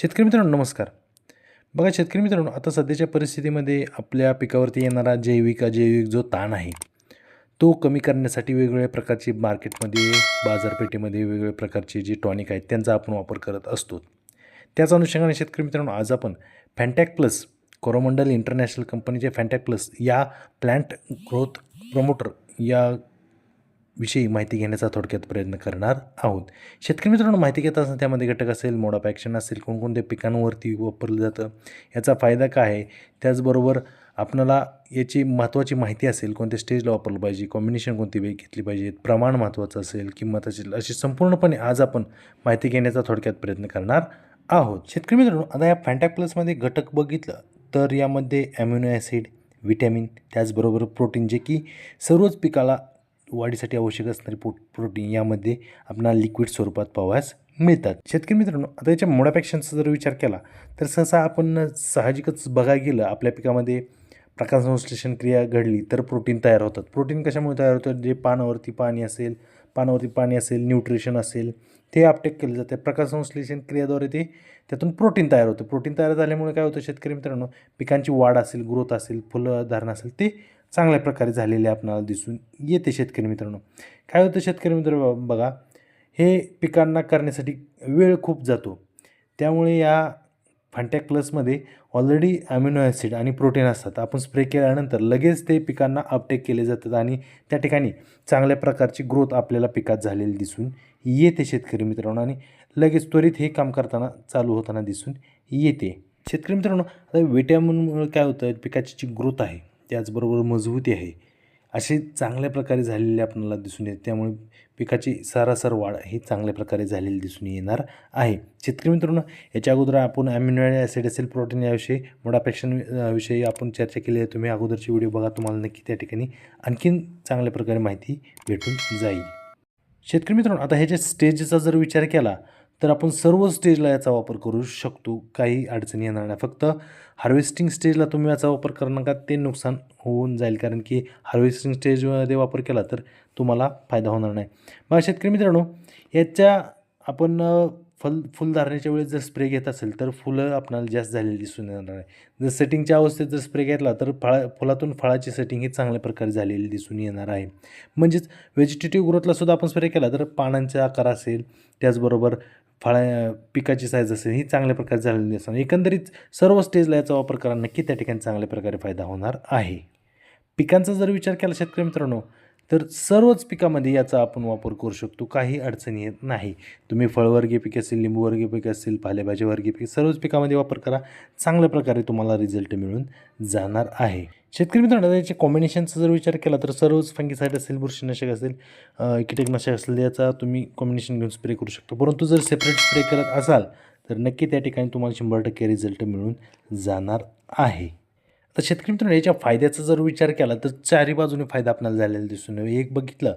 शेतकरी मित्रांनो नमस्कार. बघा शेतकरी मित्रांनो आता सध्याच्या परिस्थितीमध्ये आपल्या पिकावरती येणारा जैविक अजैविक जो ताण आहे तो कमी करण्यासाठी वेगवेगळ्या प्रकारची मार्केटमध्ये बाजारपेठेमध्ये वेगवेगळ्या प्रकारचे जे टॉनिक आहेत त्यांचा आपण वापर करत असतो. त्याच अनुषंगाने शेतकरी मित्रांनो आज आपण फॅन्टॅक प्लस कोरोमंडल इंटरनॅशनल कंपनीचे फॅन्टॅक प्लस या प्लॅन्ट ग्रोथ प्रमोटर या विषयी माहिती घेण्याचा थोडक्यात प्रयत्न करणार आहोत. शेतकरी मित्रांनो माहिती घेत असताना त्यामध्ये घटक असेल मोड ऑफ ॲक्शन असेल कोणकोणत्या पिकांवरती वापरलं जातं याचा फायदा काय आहे? त्याचबरोबर आपणाला याची महत्त्वाची माहिती असेल कोणत्या स्टेजला वापरलं पाहिजे कॉम्बिनेशन कोणती वेग घेतली पाहिजे प्रमाण महत्त्वाचं असेल किंमत असेल अशी संपूर्णपणे आज आपण माहिती घेण्याचा थोडक्यात प्रयत्न करणार आहोत. शेतकरी मित्रांनो आता या फॅन्टॅक प्लसमध्ये घटक बघितलं तर यामध्ये ॲम्युनो ॲसिड व्हिटॅमिन त्याचबरोबर प्रोटीन जे की सर्वच पिकाला वाढीसाठी आवश्यक असणारी पो प्रोटीन यामध्ये आपल्याला लिक्विड स्वरूपात पाहावयास मिळतात. शेतकरी मित्रांनो आता याच्या मोडापेक्षांचा जर विचार केला तर सहसा आपण साहजिकच बघायला गेलं आपल्या पिकामध्ये प्रकाशसंश्लेषण क्रिया घडली तर प्रोटीन तयार होतात. प्रोटीन कशामुळे तयार होतात? जे पानावरती पाणी असेल पानावरती पाणी असेल न्यूट्रिशन असेल ते अपटेक केलं जाते. प्रकाशसंश्लेषण क्रियाद्वारे ते त्यातून प्रोटीन तयार होतं. प्रोटीन तयार झाल्यामुळे काय होतं शेतकरी मित्रांनो? पिकांची वाढ असेल ग्रोथ असेल फुलं धारण असेल ते चांगल्या प्रकारे झालेले आपणाला दिसून येते शेतकरी मित्रांनो. काय होतं शेतकरी मित्र बघा हे पिकांना करण्यासाठी वेळ खूप जातो. त्यामुळे या फंटॅक प्लसमध्ये ऑलरेडी अमिनो ॲसिड आणि प्रोटीन असतात. आपण स्प्रे केल्यानंतर लगेच ते पिकांना अपटेक केले जातात आणि त्या ठिकाणी चांगल्या प्रकारची ग्रोथ आपल्याला पिकात झालेली दिसून येते शेतकरी मित्रांनो आणि लगेच त्वरित हे काम करताना चालू होताना दिसून येते. शेतकरी मित्रांनो आता विटॅमिनमुळे काय होतं? पिकाची जी ग्रोथ आहे त्याचबरोबर मजबूती आहे. असे चांगल्या प्रकारे झालेले आपल्याला दिसून येते. त्यामुळे पिकाची सारासार वाढ ही चांगल्या प्रकारे झालेली दिसून येणार आहे. शेतकरी मित्रांनो याच्या अगोदर आपण ॲम्युनो ॲसिड असेल प्रोटीन याविषयी मोडापेक्षण विषयी आपण चर्चा केली आहे. तुम्ही अगोदरची व्हिडिओ बघा तुम्हाला नक्की त्या ठिकाणी आणखीन चांगल्या प्रकारे माहिती भेटून जाईल. शेतकरी मित्रांनो आता ह्याच्या स्टेजचा जर विचार केला तर आपण सर्व स्टेजला याचा वापर करू शकतो. काही अडचणी येणार नाही. फक्त हार्वेस्टिंग स्टेजला तुम्ही याचा वापर करू नका. ते नुकसान होऊन जाईल. कारण की हार्वेस्टिंग स्टेजमध्ये वापर केला तर तुम्हाला फायदा होणार नाही. मग शेतकरी मित्रांनो याच्या आपण फल फुलधारणेच्या वेळेस जर स्प्रे घेत असेल तर फुलं आपणाला जास्त झालेली दिसून येणार नाही. जर सेटिंगच्या अवस्थेत जर स्प्रे घेतला तर फळा फुलातून फळाची सेटिंग ही चांगल्या प्रकारे झालेली दिसून येणार आहे. म्हणजेच व्हेजिटेटिव्ह ग्रोथलासुद्धा आपण स्प्रे केला तर पानांचा आकार असेल. त्याचबरोबर फळा पिकाची साईज असेल ही चांगल्या प्रकारे झालेली असेल एकंदरीत सर्व स्टेजला याचा वापर करा नक्की त्या ठिकाणी चांगल्या प्रकारे फायदा होणार आहे. पिकांचा जर विचार केला शेतकरी मित्रांनो तर सर्वच पिकामध्ये याचा आपण वापर करू शकतो. काही अडचणी येत नाही. तुम्ही फळवर्गीय पीक असेल लिंबूवर्गीय पीक असेल पालेभाजीवर्गीय पीक सर्वच पिकामध्ये वापर करा. चांगल्या प्रकारे तुम्हाला रिझल्ट मिळून जाणार आहे. शेतकरी मित्रांनो याचे कॉम्बिनेशनचा जर विचार केला तर सर्वच फंगीसाईड असेल बुरशीनाशक असेल कीटकनाशक असेल याचा तुम्ही कॉम्बिनेशन घेऊन स्प्रे करू शकता. परंतु जर सेपरेट स्प्रे करत असाल तर नक्की त्या ठिकाणी तुम्हाला शंभर टक्के रिझल्ट मिळून जाणार आहे. आता शेतकरी मित्रांनो याच्या फायद्याचा जर विचार केला तर चारी बाजूने फायदा आपल्याला झालेला दिसून येईल. एक बघितलं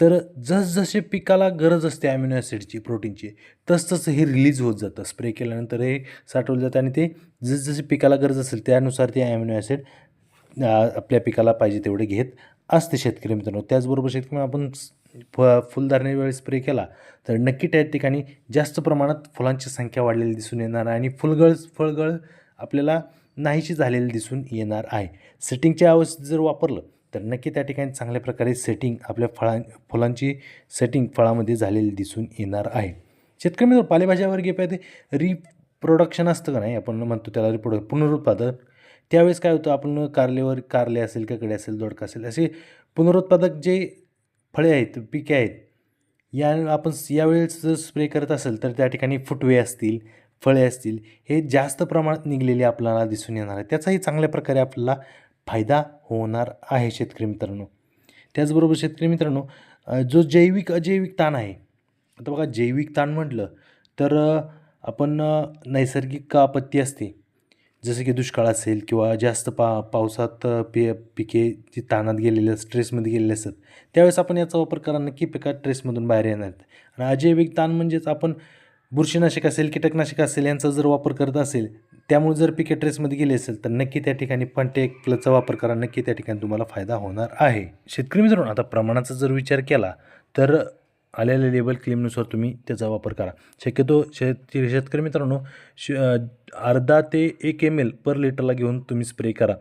तर जसजसे पिकाला गरज असते ॲम्युनो ॲसिडची प्रोटीनची तसतसं हे रिलीज होत जातं. स्प्रे केल्यानंतर हे साठवलं जातं आणि ते जसजसे पिकाला गरज असेल त्यानुसार ते ॲम्युनो ॲसिड आपल्या पिकाला पाहिजे तेवढे घेत असते शेतकरी मित्रांनो. त्याचबरोबर शेतकरी आपण फ फुलधारणे वेळेस स्प्रे केला तर नक्की त्या ठिकाणी जास्त प्रमाणात फुलांची संख्या वाढलेली दिसून येणार आणि फुलगळ फळगळ आपल्याला नाहीशी झालेली दिसून येणार आहे. सेटिंगच्या अवस्थेत जर वापरलं तर नक्की त्या ठिकाणी चांगल्या प्रकारे सेटिंग आपल्या फळां फुलांची सेटिंग फळामध्ये झालेली दिसून येणार आहे. शेतकरी मित्र पालेभाज्यावर पाहिजे रिप्रोडक्शन असतं का नाही? आपण म्हणतो त्याला रिप्रोडक्ट पुनरुत्पादन त्यावेळेस काय होतं? आपण कारलेवर कारले असेल ककडे असेल दोडका असेल असे पुनरुत्पादक जे फळे आहेत पिके आहेत या आपण यावेळेस जर स्प्रे करत असेल तर त्या ठिकाणी फुटवे असतील फळे असतील हे जास्त प्रमाणात निघलेले आपल्याला दिसून येणार आहे. त्याचाही चांगल्या प्रकारे आपल्याला फायदा होणार आहे शेतकरी मित्रांनो. त्याचबरोबर शेतकरी मित्रांनो जो जैविक अजैविक ताण आहे आता बघा जैविक ताण म्हटलं तर आपण नैसर्गिक आपत्ती असते. जसं की दुष्काळ असेल किंवा जास्त पा पावसात पि पिके जी ताणात गेलेले स्ट्रेसमध्ये गेलेले असतात त्यावेळेस आपण याचा वापर करा नक्की पिकात ट्रेसमधून बाहेर येणार आणि अजैविक ताण म्हणजेच आपण बुरशीनाशक असेल कीटकनाशक असेल यांचा जर वापर करत असेल त्यामुळे जर पिके ट्रेसमध्ये गेले असेल तर नक्की त्या ठिकाणी पंटेक प्लसचा वापर करा. नक्की त्या ठिकाणी तुम्हाला फायदा होणार आहे. शेतकरी मित्रांनो आता प्रमाणाचा जर विचार केला तर आलेल्या लेबल क्लेमनुसार तुम्ही त्याचा वापर करा. शक्यतो शेत शेतकरी मित्रांनो श अर्धा ते एक एम एल पर लिटरला घेऊन तुम्ही स्प्रे करा.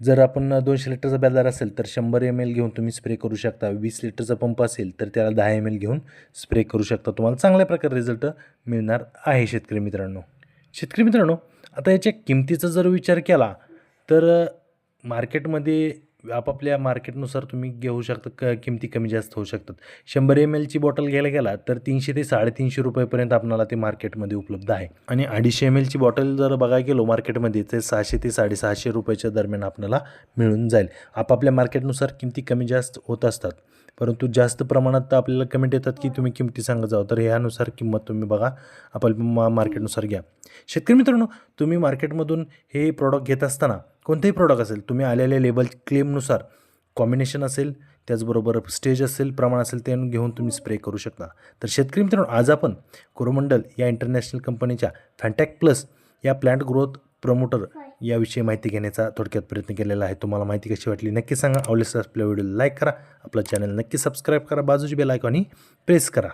जर आपण दोनशे लिटरचा बॅलर असेल तर शंभर एम एल घेऊन तुम्ही स्प्रे करू शकता. वीस लिटरचा पंप असेल तर त्याला दहा एम एल घेऊन स्प्रे करू शकता. तुम्हाला चांगल्या प्रकारे रिझल्ट मिळणार आहे शेतकरी मित्रांनो. शेतकरी मित्रांनो आता याच्या किमतीचा जर विचार केला तर मार्केटमध्ये आपापल्या मार्केटनुसार तुम्ही घेऊ शकता क किमती कमी जास्त होऊ शकतात. शंभर एम एलची बॉटल घ्यायला गेला तर तीनशे ते साडेतीनशे रुपयेपर्यंत आपणाला ते मार्केटमध्ये उपलब्ध आहे. आणि अडीचशे एम एलची बॉटल जर बघायला गेलो मार्केटमध्ये ते सहाशे ते साडेसहाशे रुपयाच्या दरम्यान आपल्याला मिळून जाईल. आपापल्या मार्केटनुसार किमती कमी जास्त होत असतात. परंतु जास्त प्रमाणात तर आपल्याला कमेंट येतात की तुम्ही किमती सांगत जावं तर ह्यानुसार किंमत तुम्ही बघा आपल्या मा मार्केटनुसार घ्या. शेतकरी मित्रांनो तुम्ही मार्केटमधून हे प्रॉडक्ट घेत असताना कोणतेही प्रॉडक्ट असेल तुम्ही आलेल्या लेबल क्लेमनुसार कॉम्बिनेशन असेल त्याचबरोबर स्टेज असेल प्रमाण असेल ते घेऊन तुम्ही स्प्रे करू शकता. तर शेतकरी मित्रांनो आज आपण कोरोमंडल या इंटरनॅशनल कंपनीच्या फॅन्टॅक प्लस या प्लांट ग्रोथ प्रमोटर याविषयी माहिती घेण्याचा थोडक्यात प्रयत्न केलेला आहे. तुम्हाला माहिती कशी वाटली नक्की सांगा. आवडल्यास आपल्या व्हिडिओला लाईक करा. आपलं चॅनल नक्की सबस्क्राईब करा. बाजूची बेल आयकॉनही प्रेस करा.